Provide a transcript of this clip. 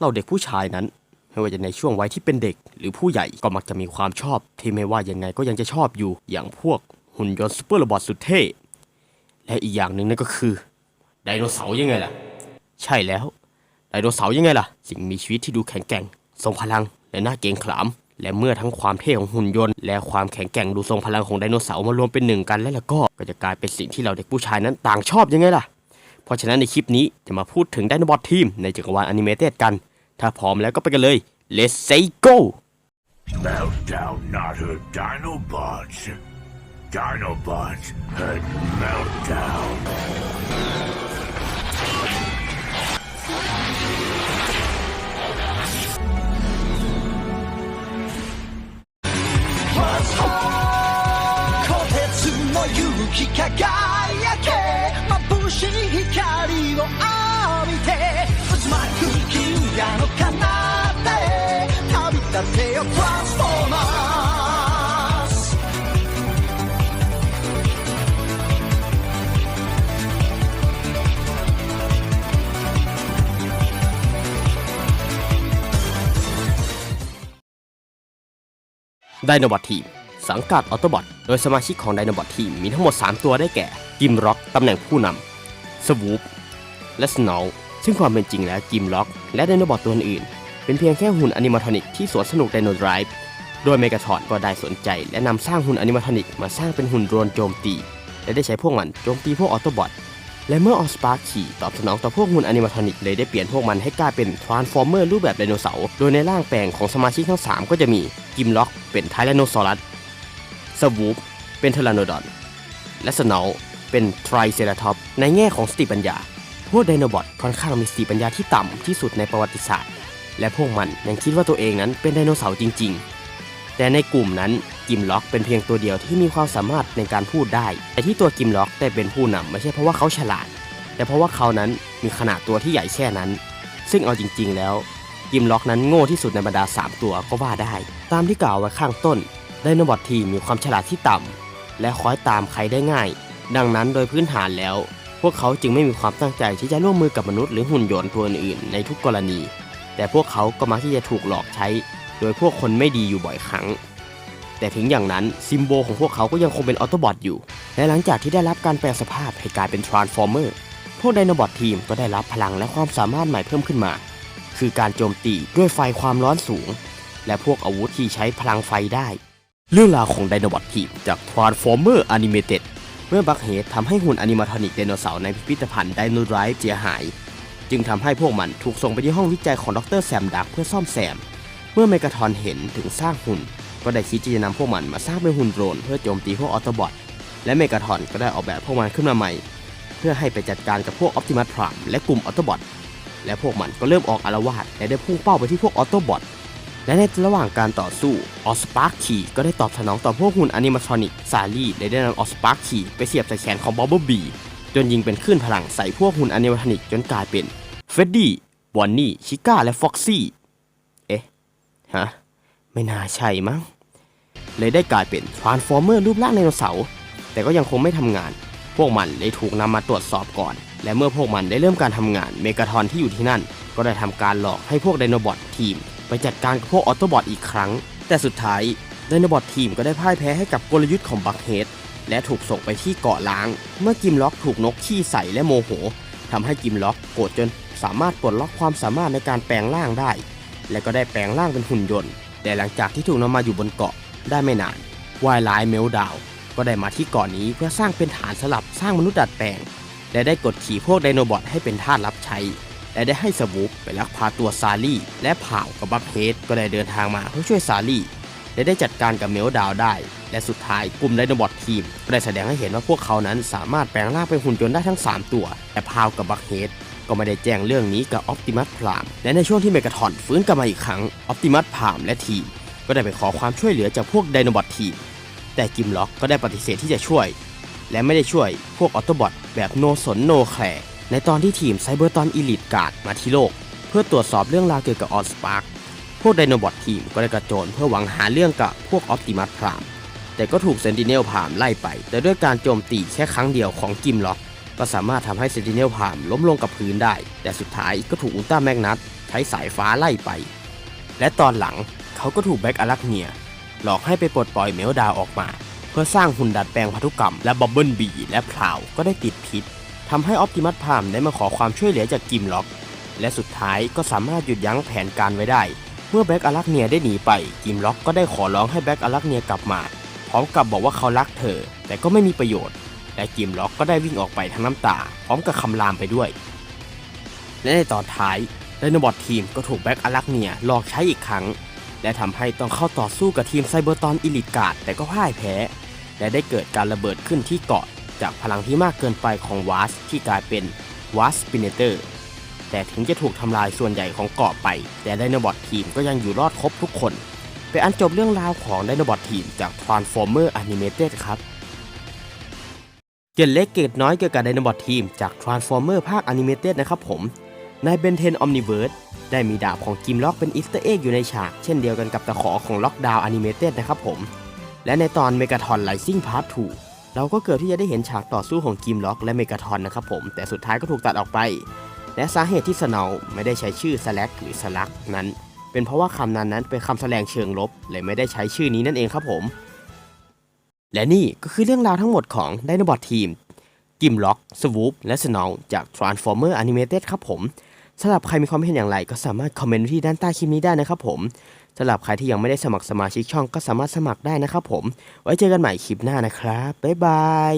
เราเด็กผู้ชายนั้นไม่ว่าจะในช่วงวัยที่เป็นเด็ก หรือผู้ใหญ่ก็มักจะมีความชอบ ที่ไม่ว่ายังไงก็ยังจะชอบอยู่ อย่างพวกหุ่นยนต์ซูเปอร์โรบอทสุดเท่ และอีกอย่างหนึ่งนั่นก็คือไดโนเสาร์ยังไงล่ะ ใช่แล้ว ไดโนเสาร์ยังไงล่ะ สิ่งมีชีวิตที่ดูแข็งแกร่ง ทรงพลัง และน่าเกรงขาม และเมื่อทั้งความเท่ของหุ่นยนต์ และความแข็งแกร่งดูทรงพลังของไดโนเสาร์มารวมเป็นหนึ่งกันแล้วล่ะก็ก็จะกลายเป็นสิ่งที่เราเด็กผู้ชายนั้นต่างชอบยังไงล่ะ เพราะฉะนั้นในคลิปนี้จะมาพูดถึงไดโนบอททีมในจักรวาลอนิเมเต็ดกัน ถ้าพร้อมแล้วก็ไปกันเลย Let's say go Meltdown not her Dinobots. Dinobots had meltdown. 虎鉄の勇気輝 ไดโนบอททีม สังกัดออโตบอทโดยสมาชิกของไดโนบอททีมมีทั้งหมด 3 ตัวได้แก่กิมร็อกตำแหน่งผู้นำสวูปและสโนว์ซึ่งความเป็นจริงแล้วกิมล็อก และไดโนบอทตัวอื่น เป็นเพียงแค่หุ่นอนิมาทรอนิกที่สวนสนุกไดโนไดรฟ์โดยเมกาทอนก็ได้สนใจ และนำสร้างหุ่นอนิมาทรอนิกมาสร้างเป็นหุ่นโดรนโจมตี และได้ใช้พวกมันโจมตีพวกออโตบอท และเมื่อออสปาร์ขี่ตอบสนองต่อพวกหุ่นอนิมาทอนิกเลยได้เปลี่ยนพวกมันให้กลายเป็นทรานส์ฟอร์เมอร์รูปแบบไดโนเสาร์ โดยในร่างแปลงของสมาชิกทั้ง 3 ก็จะมีกิมล็อกเป็นไทแรนโนซอรัสสวูปเป็นเทอราโนดอน และสโนว์เป็นไทรเซราทอปในแง่ของสติปัญญา พวกไดโนบอทค่อนข้างมีสติปัญญาที่ต่ำที่สุดในประวัติศาสตร์ และพวกมันยังคิดว่าตัวเองนั้นเป็นไดโนเสาร์จริง ๆ แต่ในกลุ่มนั้นกิมล็อกเป็นเพียงตัวเดียวที่มีความสามารถในการพูดได้ แต่ที่ตัวกิมล็อกได้เป็นผู้นำไม่ใช่เพราะว่าเขาฉลาด แต่เพราะว่าเขานั้นมีขนาดตัวที่ใหญ่แค่นั้น ซึ่งเอาจริง ๆ แล้ว กิมล็อกนั้นโง่ที่สุดในบรรดา 3 ตัวก็ว่าได้ ตามที่กล่าวไว้ข้างต้นไดโนบอททีมีความฉลาดที่ต่ำและคอยตามใครได้ง่าย ดังนั้นโดยพื้นฐานแล้ว พวกเขาจึงไม่มีความตั้งใจที่จะร่วมมือกับมนุษย์หรือหุ่นยนต์ตัวอื่นในทุกกรณี แต่พวกเขาก็มักที่จะถูกหลอกใช้ โดยพวกคนไม่ดีอยู่บ่อยครั้ง แต่ถึงอย่างนั้นซิมโบลของพวกเขาก็ยังคงเป็นออโตบอทอยู่ และหลังจากที่ได้รับการแปลงสภาพให้กลายเป็นทรานส์ฟอร์เมอร์พวกไดโนบอททีมก็ได้รับพลังและความสามารถใหม่เพิ่มขึ้นมา คือการโจมตีด้วยไฟความร้อนสูง และพวกอาวุธที่ใช้พลังไฟได้ เรื่องราวของไดโนบอททีมจาก Transformer Animated เมื่อบักเฮดทำให้หุ่นอนิมาทอนิกไดโนเสาร์ในพิพิธภัณฑ์ไดโนไรฟ์เสียหาย จึงทำให้พวกมันถูกส่งไปที่ห้องวิจัยของดรแซมดักเพื่อซ่อมแซม มื่อเมกาทอนเห็นถึงสร้างหุ่น ก็ได้คิดที่จะนำพวกมันมาสร้างเป็นหุ่นโดรนเพื่อโจมตีพวกออโตบอทและเมกาทอนก็ได้ออกแบบพวกมันขึ้นมาใหม่ เพื่อให้ไปจัดการกับพวกออ t ติมัสพรามและกลุ่มออโตบอทและพวกมันก็เริ่มออกอารวาสและได้พุ่งเป้าไปที่พวกออโตบอทและในระหว่างการต่อสู้ออสปาร์คีก็ได้ตอบสนองต่อพวกหุ่นอนิมาทรอนิกซารีและได้นำออสปาร์คีไปเสียบใส่แขนของบอบเบิลบีจนยิงเป็นคลื่นพลังใส่พวกหุ่นอนิมาทรอนิกจนกลายเป็นเฟดดี้บอนนี่ชิก้าและฟ็อกซี่ ฮะ ไม่น่าใช่มั้ง เลยได้กลายเป็นทรานส์ฟอร์เมอร์รูปร่างไดโนเสาร์แต่ก็ยังคงไม่ทำงาน พวกมันเลยถูกนำมาตรวจสอบก่อน และเมื่อพวกมันได้เริ่มการทำงานเมกาทอนที่อยู่ที่นั่น ก็ได้ทำการหลอกให้พวกไดโนบอททีม ไปจัดการกับพวกออโตบอทอีกครั้ง แต่สุดท้ายไดโนบอททีมก็ได้พ่ายแพ้ให้กับกลยุทธ์ของบักเฮดและถูกส่งไปที่เกาะล้าง เมื่อกิมล็อกถูกนกขี้ใส่และโมโหทำให้กิมล็อกโกรธจนสามารถปลดล็อกความสามารถในการแปลงร่างได้ และก็ได้แปลงร่างเป็นหุ่นยนต์ แต่หลังจากที่ถูกนำมาอยู่บนเกาะได้ไม่นานวายไลน์เมลดาวก็ได้มาที่เกาะนนี้เพื่อสร้างเป็นฐานสลับสร้างมนุษย์ดัดแปลง และได้กดขี่พวกไดโนบอทให้เป็นทาสรับใช้ และได้ให้สวูปไปลักพาตัวซาลี่ และผ่าวกับบัคเฮดก็ได้เดินทางมาเพื่อช่วยซาลี่ และได้จัดการกับเมลดาวได้ และสุดท้ายกลุ่มไดโนบอททีม ก็ได้แสดงให้เห็นว่าพวกเขานั้นสามารถแปลงร่างเป็นหุ่นยนต์ได้ทั้ง 3 ตัว แต่พาวกับบัคเฮด ก็ไม่ได้แจ้งเรื่องนี้กับออ t ติมัสพราม และในช่วงที่เมกาทอนฟื้นกลับมาอีกครั้งออ t ติมัสพรามและทีมก็ได้ไปขอความช่วยเหลือจากพวกไดโนบอททีม แต่กิมล็อกก็ได้ปฏิเสธที่จะช่วย และไม่ได้ช่วยพวกออโตบอทแบบโนสนโนแคร์ในตอนที่ทีมไซเบอร์ตอนอีลิทการ์ดมาที่โลก เพื่อตรวจสอบเรื่องราวเกี่ยวกับออสปาร์คพวกไดโนบอททีมก็ได้กระโจนเพื่อหวังหาเรื่องกับพวกออ t ติมัสพรามแต่ก็ถูกเซนติเนลพรามไล่ไป แต่ด้วยการโจมตีแค่ครั้งเดียวของกิมล็อก ก็สามารถทำให้เซนติเนลพามล้มลงกับพื้นได้ แต่สุดท้ายก็ถูกอุลตร้าแมกนัสใช้สายฟ้าไล่ไป และตอนหลังเขาก็ถูกแบ็กอลักเนีย หลอกให้ไปปลดปล่อยเมลดาวออกมา เพื่อสร้างหุ่นดัดแปลงพันธุกรรมและบับเบิลบีและพลาวก็ได้ติดพิษทำให้ออปติมัสพามได้มาขอความช่วยเหลือจากกิมล็อก และสุดท้ายก็สามารถหยุดยั้งแผนการไว้ได้ เมื่อแบ็กอลักเนียได้หนีไปกิมล็อกก็ได้ขอร้องให้แบ็กอลักเนียกลับมาพร้อมกับบอกว่าเขารักเธอ แต่ก็ไม่มีประโยชน์ และกิมล็อกก็ได้วิ่งออกไปทั้งน้ำตา พร้อมกับคำรามไปด้วย และในตอนท้ายไดโนบอททีมก็ถูกแบ็กอลักเนียหลอกใช้อีกครั้ง และทำให้ต้องเข้าต่อสู้กับทีมไซเบอร์ตอนอิลิกาดแต่ก็พ่ายแพ้ และได้เกิดการระเบิดขึ้นที่เกาะ จากพลังที่มากเกินไปของวาสที่กลายเป็นวาสปินเตอร์แต่ถึงจะถูกทำลายส่วนใหญ่ของเกาะไป แต่ไดโนบอททีมก็ยังอยู่รอดครบทุกคนเป็นอันจบเรื่องราวของไดโนบอททีมจาก Transformer Animated ครับ เกร็ดเล็กเกร็ดน้อยเกี่ยวกับไดโนบอททีมจาก Transformer ภาค Animated นะครับผม ในเบนเทนอมนิเวิร์ได้มีดาบของกิมล็อกเป็นอีสต์เอ็กอยู่ในฉาก เช่นเดียวกันกับตะขอของล็อกดาวอนิเมเต็ดนะครับผม และในตอนเมกาทอนไลซิ่งพาร์ท2เราก็เกือบที่จะได้เห็นฉากต่อสู้ของกิมล็อกและเมกาทอนนะครับผมแต่สุดท้ายก็ถูกตัดออกไป และสาเหตุที่สนาไม่ได้ใช้ชื่อสแลกหรือสลักนั้น เป็นเพราะว่าคำนั้นนั้นเป็นคำแสดงเชิงลบเลยไม่ได้ใช้ชื่อนี้นั่นเองครับผม และนี่ก็คือเรื่องราวทั้งหมดของไดโนบอททีมกิมล็อกสวูปและสเนาจาก Transformer Animated ครับผมสำหรับใครมีความเห็นอย่างไรก็สามารถคอมเมนต์ที่ด้านใต้คลิปนี้ได้นะครับผมสำหรับใครที่ยังไม่ได้สมัครสมาชิกช่องก็สามารถสมัครได้นะครับผม ไว้เจอกันใหม่คลิปหน้านะครับ บ๊ายบาย